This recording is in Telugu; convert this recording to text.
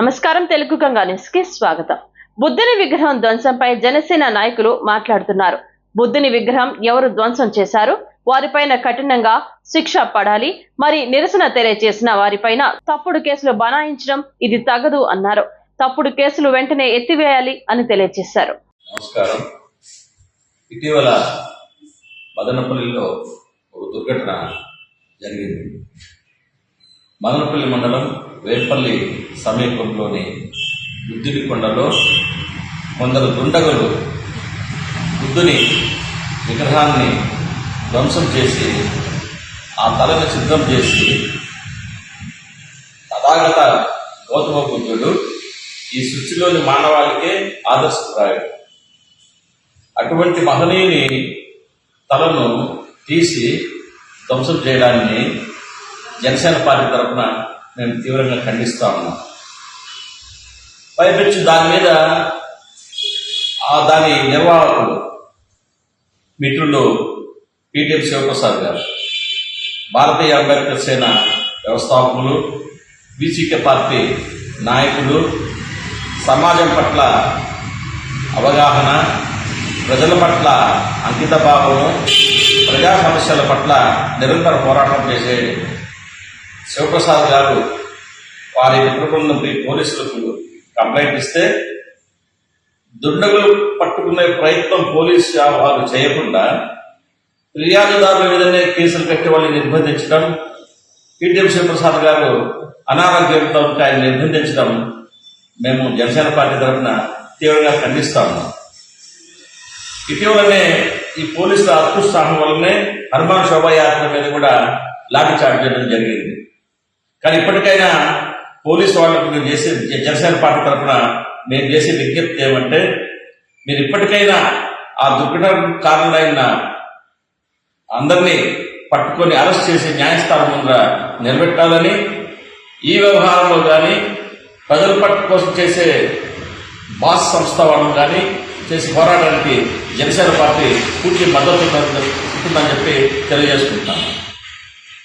నమస్కారం తెలుగు గంగా న్యూస్కి స్వాగతం. బుద్ధుని విగ్రహం ధ్వంసంపై జనసేన నాయకులు మాట్లాడుతున్నారు. బుద్ధుని విగ్రహం ఎవరు ధ్వంసం చేశారు? వారిపైన కఠినంగా శిక్ష పడాలి. మరి నిరసన తెలియజేసిన వారిపైన తప్పుడు కేసులు బనాయించడం ఇది తగదు అన్నారు. తప్పుడు కేసులు వెంటనే ఎత్తివేయాలి అని తెలియజేశారు. నమస్కారం. ఇటీవల మదనపల్లిలో ఒక దుర్ఘటన జరిగింది. మదనపల్లి మండలం వేపల్లి సమీపంలోని బుద్ధుని కొండలో కొందరు దుండగులు బుద్ధుని విగ్రహాన్ని ధ్వంసం చేసి ఆ తలను సిద్ధం చేసి తథాగత గౌతమ బుద్ధుడు ఈ సృష్టిలోని మానవాళికే ఆదర్శప్రాయుడు. అటువంటి మహనీయుని తలను తీసి ధ్వంసం చేయడాన్ని జనసేన పార్టీ తరఫున మేము తీవ్రంగా ఖండిస్తూ ఉన్నాం. పైపెచ్చు దాని మీద ఆ దాని నిర్వాహకులు మిత్రులు పీటీఎం శివప్రసాద్ గారు భారతీయ అంబేద్కర్ సేన వ్యవస్థాపకులు బీసీకే పార్టీ నాయకులు సమాజం పట్ల అవగాహన ప్రజల పట్ల అంకిత భావము ప్రజా సమస్యల పట్ల నిరంతర పోరాటం చేసే శివప్రసాద్ గారు వారి మిత్రబృందం పోలీసులకు కంప్లైంట్ ఇస్తే దుండగులు పట్టుకునే ప్రయత్నం పోలీసు వారు చేయకుండా ఫిర్యాదుదారుల మీదనే కేసులు కట్టి వాళ్ళని నిర్బంధించడం పిటిఎం శివప్రసాద్ గారు అనారోగ్యంతో ఉంటే ఆయన నిర్బంధించడం మేము జనసేన పార్టీ తరఫున తీవ్రంగా ఖండిస్తాము ఇటీవలనే ఈ పోలీసుల అత్యుత్సాహం వల్లనే హనుమాన్ శోభాయాత్ర మీద కూడా లాఠీ చార్జ్ చేయడం జరిగింది. కానీ ఇప్పటికైనా పోలీసు వాళ్ళకు మేము చేసే జనసేన పార్టీ తరఫున మేము చేసే విజ్ఞప్తి ఏమంటే మీరు ఇప్పటికైనా ఆ దుర్ఘటన కారణమైన అందరినీ పట్టుకొని అరెస్ట్ చేసి న్యాయస్థానం ముందర నిలబెట్టాలని ఈ వ్యవహారంలో కానీ ప్రజల పట్ల కోసం చేసే బాస్ సంస్థ వాళ్ళు కానీ చేసి పోరాటానికి జనసేన పార్టీ పూర్తి మద్దతు ఉంటుందని చెప్పి తెలియజేసుకుంటున్నాను.